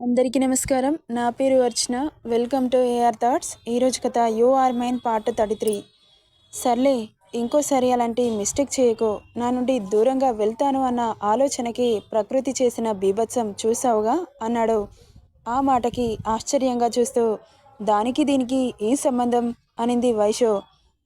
అందరికీ నమస్కారం. నా పేరు Archana. Welcome to AR thoughts. ఈరోజు కథ you are mine part thirty three సర్లే ఇంకోసారి అలాంటి మిస్టేక్ చేయకో. నా నుండి దూరంగా వెళ్తాను అన్న ఆలోచనకి ప్రకృతి చేసిన బీభత్సం చూసావుగా అన్నాడు. ఆ మాటకి ఆశ్చర్యంగా చూస్తూ దానికి దీనికి ఏం సంబంధం? అనింది వైషో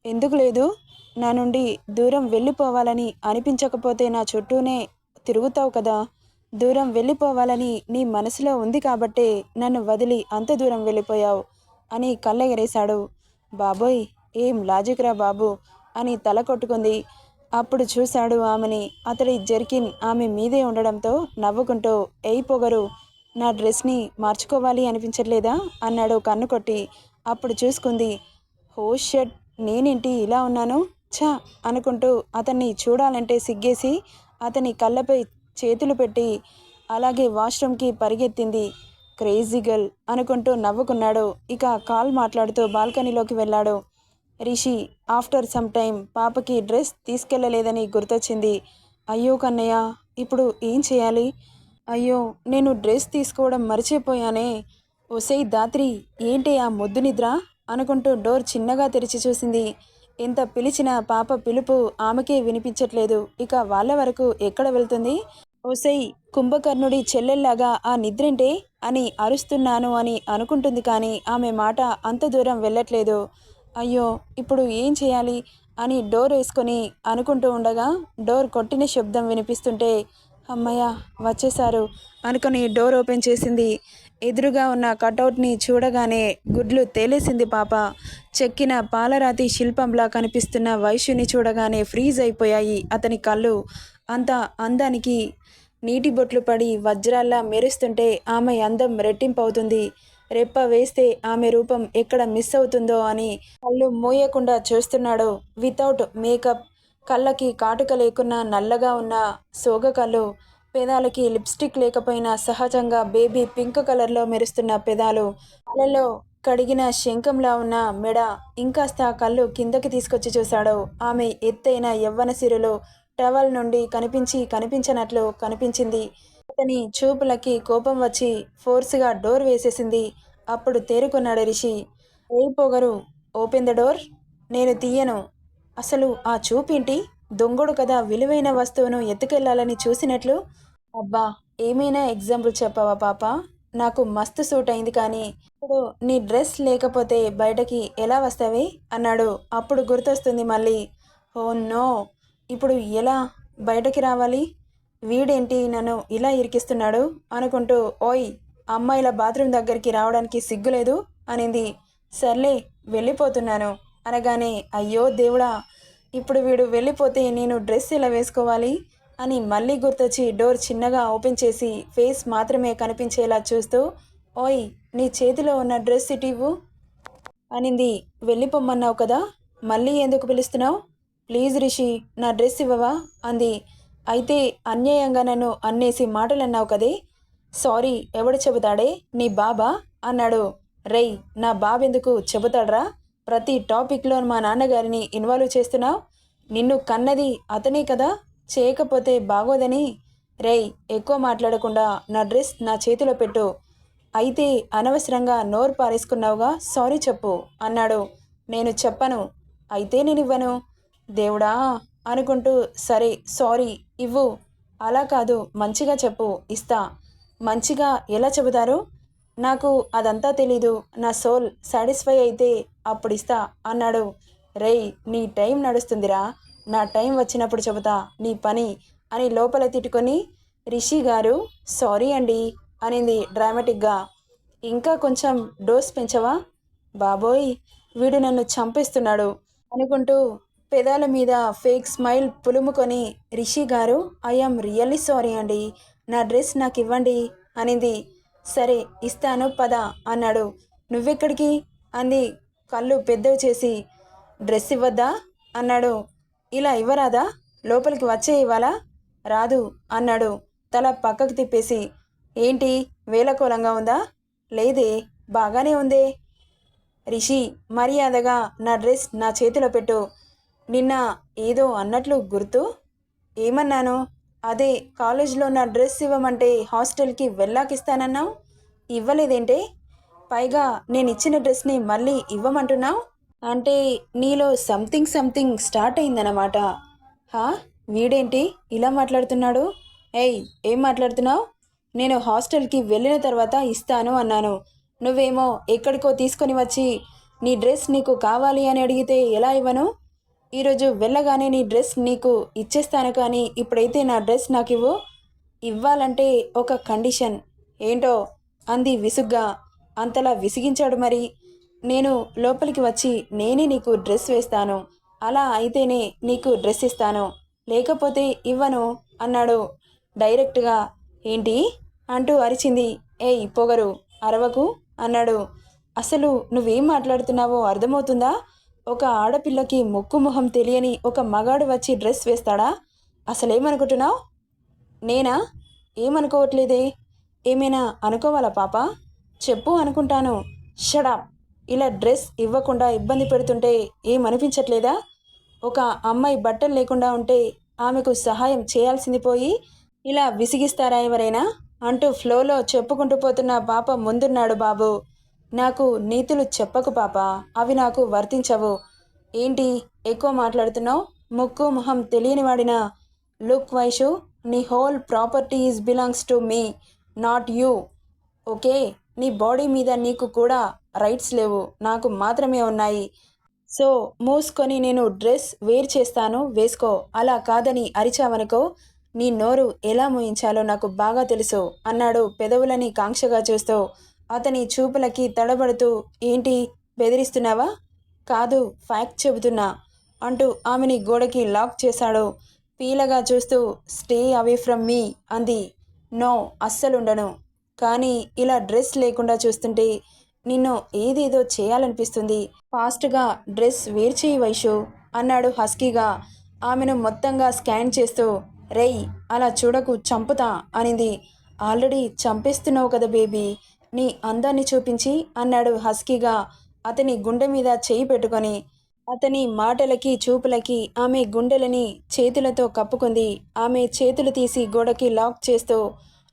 ఎందుకు లేదు? నా నుండి దూరం వెళ్ళిపోవాలని అనిపించకపోతే నా చుట్టూనే తిరుగుతావు కదా? దూరం వెళ్ళిపోవాలని నీ మనసులో ఉంది కాబట్టే నన్ను వదిలి అంత దూరం వెళ్ళిపోయావు అని కళ్ళెగరేశాడు. బాబోయ్ ఏం లాజిక్ రా బాబు అని తల కొట్టుకుంది. అప్పుడు చూశాడు ఆమెని. అతడి జర్కిన్ ఆమె మీదే ఉండడంతో నవ్వుకుంటూ ఎయి పొగరు నా డ్రెస్ని మార్చుకోవాలి అనిపించట్లేదా? అన్నాడు కన్ను కొట్టి. అప్పుడు చూసుకుంది. హో షట్ నేనేంటి ఇలా ఉన్నాను? ఛా! అనుకుంటూ అతన్ని చూడాలంటే సిగ్గేసి అతని కళ్ళపై చేతులు పెట్టి అలాగే వాష్రూమ్కి పరిగెత్తింది క్రేజీ గర్ల్ అనుకుంటూ నవ్వుకున్నాడు. ఇక కాల్ మాట్లాడుతూ బాల్కనీలోకి వెళ్ళాడు. రిషి ఆఫ్టర్ సమ్ టైం పాపకి డ్రెస్ తీసుకెళ్ళలేదని గుర్తొచ్చింది. అయ్యో కన్నయ్య ఇప్పుడు ఏం చేయాలి? అయ్యో నేను డ్రెస్ తీసుకోవడం మర్చిపోయానే. ఒసేయ్ దాత్రి ఏంటి ఆ మొద్దు నిద్ర? అనుకుంటూ డోర్ చిన్నగా తెరిచి చూసింది. ఎంత పిలిచిన పాప పిలుపు ఆమెకే వినిపించట్లేదు. ఇక వాళ్ళ వరకు ఎక్కడ వెళ్తుంది? ఓసై కుంభకర్ణుడి చెల్లెల్లాగా ఆ నిద్రేంటే అని అరుస్తున్నాను అని అనుకుంటుంది కానీ ఆమె మాట అంత దూరం వెళ్ళట్లేదు. అయ్యో ఇప్పుడు ఏం చేయాలి? అని డోర్ వేసుకొని అనుకుంటూ ఉండగా డోర్ కొట్టిన శబ్దం వినిపిస్తుంటే అమ్మయ్య వచ్చేశారు అనుకుని డోర్ ఓపెన్ చేసింది. ఎదురుగా ఉన్న కటౌట్ని చూడగానే గుడ్లు తేలేసింది పాప. చెక్కిన పాలరాతి శిల్పంలా కనిపిస్తున్న వైశ్యుని చూడగానే ఫ్రీజ్ అయిపోయాయి అతని కళ్ళు. అంత అందానికి నీటి బొట్లు పడి వజ్రాల్లా మెరుస్తుంటే ఆమె అందం రెట్టింపవుతుంది. రెప్ప వేస్తే ఆమె రూపం ఎక్కడ మిస్ అవుతుందో అని కళ్ళు మోయకుండా చూస్తున్నాడు. వితౌట్ మేకప్ కళ్ళకి కాటుక లేకున్నా నల్లగా ఉన్న సోగ కళ్ళు. పెదాలకి లిప్స్టిక్ లేకపోయినా సహజంగా బేబీ పింక్ కలర్లో మెరుస్తున్న పెదాలు. అలలో కడిగిన శంఖంలా ఉన్న మెడ ఇంకాస్త కళ్ళు కిందకి తీసుకొచ్చి చూశాడు. ఆమె ఎత్తైన యవ్వన సిరులు టవల్ నుండి కనిపించి కనిపించనట్లు కనిపించింది. అతని చూపులకి కోపం వచ్చి ఫోర్స్గా డోర్ వేసేసింది. అప్పుడు తేరుకున్నాడు రిషి. ఏ పొగరు ఓపెన్ ద డోర్ నేను తీయను. అసలు ఆ చూపేంటి? దొంగడు కదా విలువైన వస్తువును ఎత్తుకెళ్ళాలని చూసినట్లు అబ్బా ఏమైనా ఎగ్జాంపుల్ చెప్పావా పాప? నాకు మస్తు సూట్ అయింది కానీ ఇప్పుడు నీ డ్రెస్ లేకపోతే బయటకి ఎలా వస్తావి? అన్నాడు. అప్పుడు గుర్తొస్తుంది మళ్ళీ. ఓ నో ఇప్పుడు ఎలా బయటకి రావాలి? వీడేంటి నన్ను ఇలా ఇరికిస్తున్నాడు? అనుకుంటూ ఓయ్ అమ్మాయిల బాత్రూమ్ దగ్గరికి రావడానికి సిగ్గులేదు? అనింది. సర్లే వెళ్ళిపోతున్నాను. అనగానే అయ్యో దేవుడా ఇప్పుడు వీడు వెళ్ళిపోతే నేను డ్రెస్ ఎలా వేసుకోవాలి అని మళ్ళీ గుర్తొచ్చి డోర్ చిన్నగా ఓపెన్ చేసి ఫేస్ మాత్రమే కనిపించేలా చూస్తూ ఓయ్ నీ చేతిలో ఉన్న డ్రెస్ ఇటివ్వు అనింది. వెళ్ళిపోమ్మన్నావు కదా మళ్ళీ ఎందుకు పిలుస్తున్నావు? ప్లీజ్ రిషి నా డ్రెస్ ఇవ్వవా? అంది. అయితే అన్యాయంగా నన్ను అన్నేసి మాటలు అన్నావు కదే? సారీ ఎవడు చెబుతాడే? నీ బాబా? అన్నాడు. రేయ్ నా బాబెందుకు చెబుతాడ్రా? ప్రతి టాపిక్లో మా నాన్నగారిని ఇన్వాల్వ్ చేస్తున్నావు నిన్ను కన్నది అతనే కదా? చేయకపోతే బాగోదని. రేయ్ ఎక్కువ మాట్లాడకుండా నా డ్రెస్ నా చేతిలో పెట్టు. అయితే అనవసరంగా నోరు పారేసుకున్నావుగా? సారీ చెప్పు అన్నాడు. నేను చెప్పను. అయితే నేను ఇవ్వను. దేవుడా అనుకుంటూ సరే సారీ ఇవ్వు. అలా కాదు మంచిగా చెప్పు ఇస్తా. మంచిగా ఎలా చెబుతారు? నాకు అదంతా తెలీదు. నా సోల్ సాటిస్ఫై అయితే అప్పుడు ఇస్తా అన్నాడు. రేయ్ నీ టైం నడుస్తుందిరా. నా టైం వచ్చినప్పుడు చెబుతా నీ పని అని లోపల తిట్టుకొని రిషి గారు సారీ అండి అనింది డ్రామాటిక్గా. ఇంకా కొంచెం డోస్ పెంచవా? బాబోయ్ వీడు నన్ను చంపేస్తున్నాడు అనుకుంటూ పెదాల మీద ఫేక్ స్మైల్ పులుముకొని రిషి గారు ఐఎమ్ రియల్లీ సారీ అండి. నా డ్రెస్ నాకు ఇవ్వండి అనింది. సరే ఇస్తాను పద అన్నాడు. నువ్వెక్కడికి? అంది కళ్ళు పెద్దవి చేసి డ్రెస్ ఇవ్వద్దా? అన్నాడు. ఇలా ఇవ్వరాదా? లోపలికి వచ్చే ఇవ్వాలా? రాదు అన్నాడు. తల పక్కకు తిప్పేసి ఏంటి? వేలకోలంగా ఉందా? లేదే బాగానే ఉందే. రిషి మర్యాదగా నా డ్రెస్ నా చేతిలో పెట్టు. నిన్న ఏదో అన్నట్లు గుర్తు? ఏమన్నాను? అదే కాలేజ్లో నా డ్రెస్ ఇవ్వమంటే హాస్టల్కి వెళ్ళాకిస్తానన్నావు? ఇవ్వలేదేంటే? పైగా నేను ఇచ్చిన డ్రెస్ని మళ్ళీ ఇవ్వమంటున్నావు అంటే నీలో సంథింగ్ సంథింగ్ స్టార్ట్ అయిందన్నమాట. హా? వీడేంటి ఇలా మాట్లాడుతున్నాడు? ఏయ్ ఏం మాట్లాడుతున్నావు? నేను హాస్టల్కి వెళ్ళిన తర్వాత ఇస్తాను అన్నాను. నువ్వేమో ఎక్కడికో తీసుకొని వచ్చి నీ డ్రెస్ నీకు కావాలి అని అడిగితే ఎలా ఇవ్వను? ఈరోజు వెళ్ళగానే నీ డ్రెస్ నీకు ఇచ్చేస్తాను కానీ ఇప్పుడైతే నా డ్రెస్ నాకు ఇవ్వు ఇవ్వాలంటే ఒక కండిషన్. ఏంటో? అంది విసుగ్గా. అంతలా విసిగించాడు మరి. నేను లోపలికి వచ్చి నేనే నీకు డ్రెస్ వేస్తాను. అలా అయితేనే నీకు డ్రెస్ ఇస్తాను. లేకపోతే ఇవ్వను అన్నాడు డైరెక్ట్గా. ఏంటి? అంటూ అరిచింది. ఏయ్ పొగరు అరవకు అన్నాడు. అసలు నువ్వేం మాట్లాడుతున్నావో అర్థమవుతుందా? ఒక ఆడపిల్లకి ముక్కు మొహం తెలియని ఒక మగాడు వచ్చి డ్రెస్ వేస్తాడా? అసలేమనుకుంటున్నావు? నేనా? ఏమనుకోవట్లేదే? ఏమైనా అనుకోవాలా పాప? చెప్పు అనుకుంటాను. షడాప్ ఇలా డ్రెస్ ఇవ్వకుండా ఇబ్బంది పెడుతుంటే ఏమనిపించట్లేదా? ఒక అమ్మాయి బట్టలు లేకుండా ఉంటే ఆమెకు సహాయం చేయాల్సింది పోయి ఇలా విసిగిస్తారా ఎవరైనా? అంటూ ఫ్లోలో చెప్పుకుంటూ పోతున్న పాప ముందున్నాడు బాబు. నాకు నీతులు చెప్పకు పాప. అవి నాకు వర్తించవు. ఏంటి ఎక్కువ మాట్లాడుతున్నావు? ముక్కు మొహం తెలియని వాడిన లుక్ వైషు నీ whole property is belongs to me not you. Okay? నీ బాడీ మీద నీకు కూడా రైట్స్ లేవు. నాకు మాత్రమే ఉన్నాయి. సో మూసుకొని నేను డ్రెస్ వేర్ చేస్తాను. వేసుకో. అలా కాదని అరిచావనుకో నీ నోరు ఎలా మూయించాలో నాకు బాగా తెలుసు అన్నాడు పెదవులని కాంక్షగా చూస్తూ. అతని చూపులకి తడబడుతూ ఏంటి? బెదిరిస్తున్నావా? కాదు ఫ్యాక్ట్ చెబుతున్నా అంటూ ఆమెని గోడకి లాక్ చేశాడు. పీలగా చూస్తూ స్టే అవే ఫ్రమ్ మీ అంది. నో అస్సలుండను. కానీ ఇలా డ్రెస్ లేకుండా చూస్తుంటే నిన్ను ఏదేదో చేయాలనిపిస్తుంది. ఫాస్ట్గా డ్రెస్ వేర్చేయి వైషు అన్నాడు హస్కీగా. ఆమెను మొత్తంగా స్కాన్ చేస్తూ రేయ్ అలా చూడకు చంపుతా అనింది. ఆల్రెడీ చంపేస్తున్నావు కదా బేబీ నీ అందాన్ని చూపించి అన్నాడు హస్కీగా. అతని గుండె మీద చేయి పెట్టుకొని అతని మాటలకి చూపులకి ఆమె గుండెలని చేతులతో కప్పుకుంది. ఆమె చేతులు తీసి గోడకి లాక్ చేస్తూ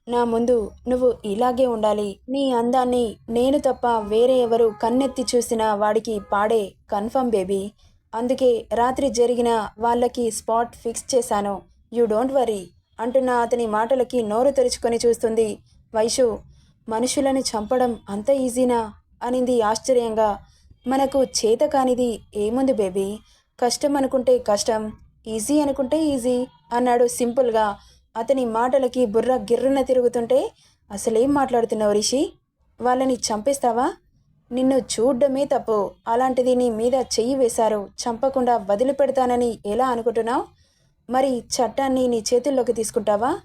నా ముందు నువ్వు ఇలాగే ఉండాలి. నీ అందాన్ని నేను తప్ప వేరే ఎవరు కన్నెత్తి చూసిన వాడికి పాడే కన్ఫర్మ్ బేబీ. అందుకే రాత్రి జరిగిన వాళ్ళకి స్పాట్ ఫిక్స్ చేశాను. యూ డోంట్ వరీ అంటున్న అతని మాటలకి నోరు తెరుచుకొని చూస్తుంది. వైషు మనుషులను చంపడం అంత ఈజీనా? అనింది ఆశ్చర్యంగా. మనకు చేత కానిది ఏముంది బేబీ? కష్టం అనుకుంటే కష్టం ఈజీ అనుకుంటే ఈజీ అన్నాడు సింపుల్గా. అతని మాటలకి బుర్ర గిర్రున తిరుగుతుంటే అసలేం మాట్లాడుతున్నావు రిషి? వాళ్ళని చంపేస్తావా? నిన్ను చూడ్డమే తప్పు. అలాంటిది నీ మీద చెయ్యి వేశారు. చంపకుండా వదిలిపెడతానని ఎలా అనుకుంటున్నావు? మరి చట్టాన్ని నీ చేతుల్లోకి తీసుకుంటావా?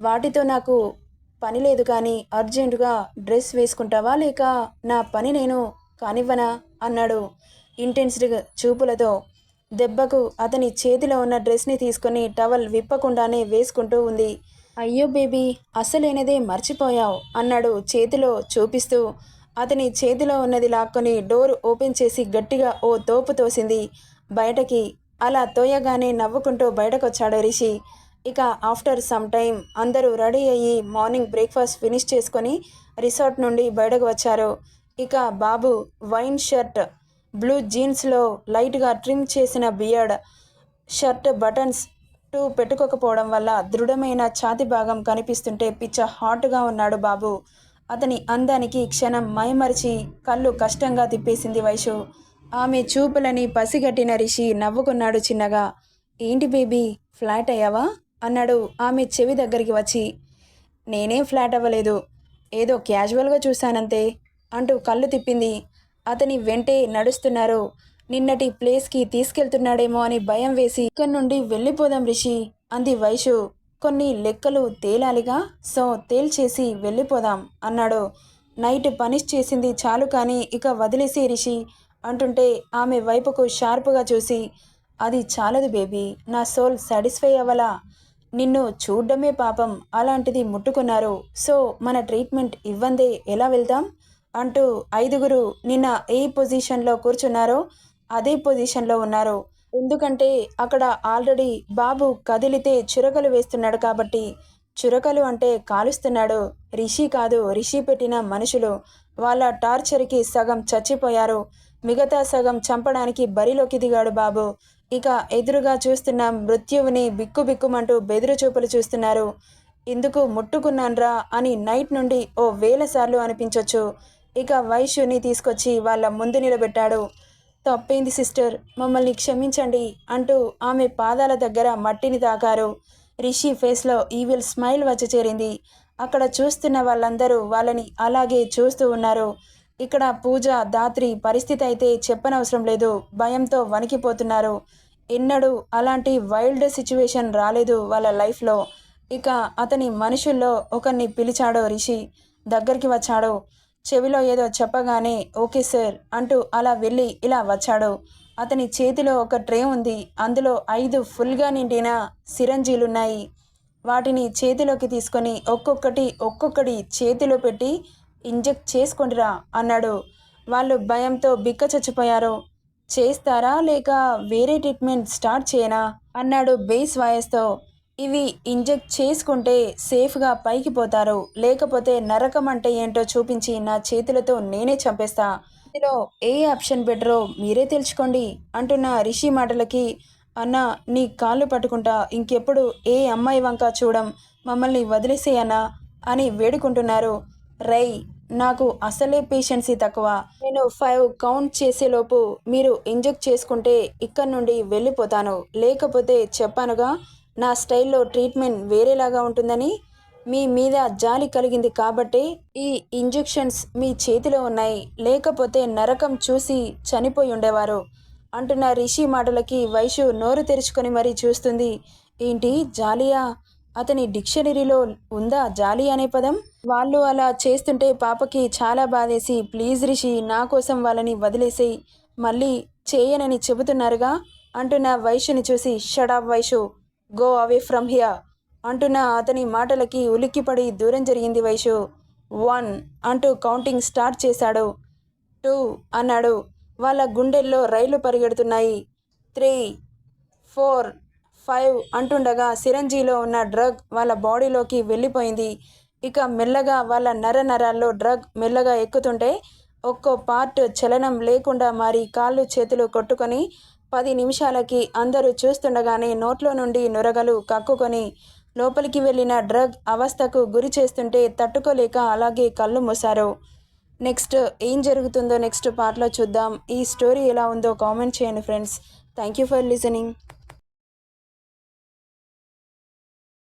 వాటితో నాకు పని లేదు కానీ అర్జెంటుగా డ్రెస్ వేసుకుంటావా లేక నా పని నేను కానివ్వనా? అన్నాడు ఇంటెన్స్డ్ చూపులతో. దెబ్బకు అతని చేతిలో ఉన్న డ్రెస్ని తీసుకొని టవల్ విప్పకుండానే వేసుకుంటూ ఉంది. అయ్యో బేబీ అసలేనదే మర్చిపోయావు అన్నాడు చేతిలో చూపిస్తూ. అతని చేతిలో ఉన్నది లాక్కొని డోర్ ఓపెన్ చేసి గట్టిగా ఓ తోపు తోసింది. బయటకి అలా తోయగానే నవ్వుకుంటూ బయటకొచ్చాడు రిషి. ఇక ఆఫ్టర్ సమ్ టైం అందరూ రెడీ అయ్యి మార్నింగ్ బ్రేక్ఫాస్ట్ ఫినిష్ చేసుకొని రిసార్ట్ నుండి బయటకు వచ్చారు. ఇక బాబు వైన్ షర్ట్ బ్లూ జీన్స్లో లైట్గా ట్రిమ్ చేసిన బియర్డ్ షర్ట్ బటన్స్ టూ పెట్టుకోకపోవడం వల్ల దృఢమైన ఛాతి భాగం కనిపిస్తుంటే పిచ్చ హాట్గా ఉన్నాడు బాబు. అతని అందానికి క్షణం మైమరిచి కళ్ళు కష్టంగా తిప్పేసింది వైషు. ఆమె చూపులని పసిగట్టిన రిషి నవ్వుకున్నాడు చిన్నగా. ఏంటి బేబీ ఫ్లాట్ అయ్యావా? అన్నాడు ఆమె చెవి దగ్గరికి వచ్చి. నేనేం ఫ్లాట్ అవ్వలేదు. ఏదో క్యాజువల్గా చూశానంతే అంటూ కళ్ళు తిప్పింది. అతని వెంటే నడుస్తున్నారు. నిన్నటి ప్లేస్కి తీసుకెళ్తున్నాడేమో అని భయం వేసి ఇక్కడి నుండి వెళ్ళిపోదాం రిషి అంది వైషు. కొన్ని లెక్కలు తేలాలిగా సో తేల్చేసి వెళ్ళిపోదాం అన్నాడు. నైట్ పనిష్ చేసింది చాలు కానీ ఇక వదిలేసి రిషి అంటుంటే ఆమె వైపుకు షార్ప్గా చూసి అది చాలదు బేబీ నా సోల్ సాటిస్ఫై అవ్వలా? నిన్ను చూడ్డమే పాపం అలాంటిది ముట్టుకున్నారు. సో మన ట్రీట్మెంట్ ఇవ్వందే ఎలా వెళ్తాం అంటూ ఐదుగురు నిన్న ఏ పొజిషన్లో కూర్చున్నారో అదే పొజిషన్లో ఉన్నారు. ఎందుకంటే అక్కడ ఆల్రెడీ బాబు కదిలితే చురకలు వేస్తున్నాడు కాబట్టి చురకలు అంటే కాలుస్తున్నాడు. రిషి కాదు రిషి పెట్టిన మనుషులు. వాళ్ళ టార్చర్కి సగం చచ్చిపోయారు. మిగతా సగం చంపడానికి బరిలోకి దిగాడు బాబు. ఇక ఎదురుగా చూస్తున్న మృత్యువుని బిక్కుబిక్కుమంటూ బెదురు చూపులు చూస్తున్నారు. ఇందుకు ముట్టుకున్నాన్రా అని నైట్ నుండి ఓ వేల సార్లు అనిపించవచ్చు ఇక వైశ్యుని తీసుకొచ్చి వాళ్ళ ముందు నిలబెట్టాడు. తప్పైంది సిస్టర్? మమ్మల్ని క్షమించండి అంటూ ఆమె పాదాల దగ్గర మట్టిని తాకారు. రిషి ఫేస్లో ఈవిల్ స్మైల్ వచ్చి చేరింది. అక్కడ చూస్తున్న వాళ్ళందరూ వాళ్ళని అలాగే చూస్తూ ఉన్నారు. ఇక్కడ పూజ దాత్రి పరిస్థితి అయితే చెప్పనవసరం లేదు. భయంతో వణికిపోతున్నారు. ఎన్నడూ అలాంటి వైల్డ్ సిచ్యువేషన్ రాలేదు వాళ్ళ లైఫ్లో. ఇక అతని మనుషుల్లో ఒకరిని పిలిచాడో రిషి. దగ్గరికి వచ్చాడు. చెవిలో ఏదో చెప్పగానే ఓకే సార్ అంటూ అలా వెళ్ళి ఇలా వచ్చాడు. అతని చేతిలో ఒక ట్రే ఉంది. అందులో ఐదు ఫుల్గా నిండిన సిరంజీలున్నాయి. వాటిని చేతిలోకి తీసుకొని ఒక్కొక్కటి ఒక్కొక్కటి చేతిలో పెట్టి ఇంజెక్ట్ చేసుకోండిరా అన్నాడు. వాళ్ళు భయంతో బిక్క చచ్చిపోయారు. చేస్తారా? లేక వేరే ట్రీట్మెంట్ స్టార్ట్ చేయనా? అన్నాడు బేస్ వాయస్తో. ఇవి ఇంజెక్ట్ చేసుకుంటే సేఫ్గా పైకి పోతారు. లేకపోతే నరకం అంటే ఏంటో చూపించి నా చేతులతో నేనే చంపేస్తా. ఇందులో ఏ ఆప్షన్ బెటరో మీరే తెలుసుకోండి అంటున్న రిషి మాటలకి అన్న నీ కాళ్ళు పట్టుకుంటా ఇంకెప్పుడు ఏ అమ్మాయి వంక చూడం మమ్మల్ని వదిలేసేయన్నా అని వేడుకుంటున్నారు. రై నాకు అసలే పేషెన్సీ తక్కువ. నేను ఫైవ్ కౌంట్ చేసేలోపు మీరు ఇంజెక్ట్ చేసుకుంటే ఇక్కడ నుండి వెళ్ళిపోతాను. లేకపోతే చెప్పానుగా నా స్టైల్లో ట్రీట్మెంట్ వేరేలాగా ఉంటుందని మీ మీద జాలి కలిగింది కాబట్టి ఈ ఇంజెక్షన్స్ మీ చేతిలో ఉన్నాయి. లేకపోతే నరకం చూసి చనిపోయి ఉండేవారు. అంటున్న రిషి మాటలకి వైషు నోరు తెరుచుకొని మరీ చూస్తుంది. ఏంటి జాలియా? అతని డిక్షనరీలో ఉందా జాలి అనే పదం? వాళ్ళు అలా చేస్తుంటే పాపకి చాలా బాధేసి ప్లీజ్ రిషి నా కోసం వాళ్ళని వదిలేసి మళ్ళీ చేయనని చెబుతున్నారుగా? అంటున్న వైషుని చూసి Shadab Vaishu. Go away from here అంటున్న అతని మాటలకి ఉలిక్కిపడి దూరం జరిగింది వైషు. వన్ అంటూ కౌంటింగ్ స్టార్ట్ చేశాడు. టూ అన్నాడు. వాళ్ళ గుండెల్లో రైలు పరిగెడుతున్నాయి. త్రీ ఫోర్ ఫైవ్ అంటుండగా సిరంజీలో ఉన్న డ్రగ్ వాళ్ళ బాడీలోకి వెళ్ళిపోయింది. ఇక మెల్లగా వాళ్ళ నర నరాల్లో డ్రగ్ మెల్లగా ఎక్కుతుంటే ఒక్కో పార్ట్ చలనం లేకుండా మారి కాళ్ళు చేతులు కొట్టుకొని పది నిమిషాలకి అందరూ చూస్తుండగానే నోట్లో నుండి నురగలు కక్కుకొని లోపలికి వెళ్ళిన డ్రగ్ అవస్థకు గురి చేస్తుంటే తట్టుకోలేక అలాగే కళ్ళు మూసారు నెక్స్ట్ ఏం జరుగుతుందో నెక్స్ట్ పార్ట్లో చూద్దాం. ఈ స్టోరీ ఎలా ఉందో కామెంట్ చేయండి friends. Thank you for listening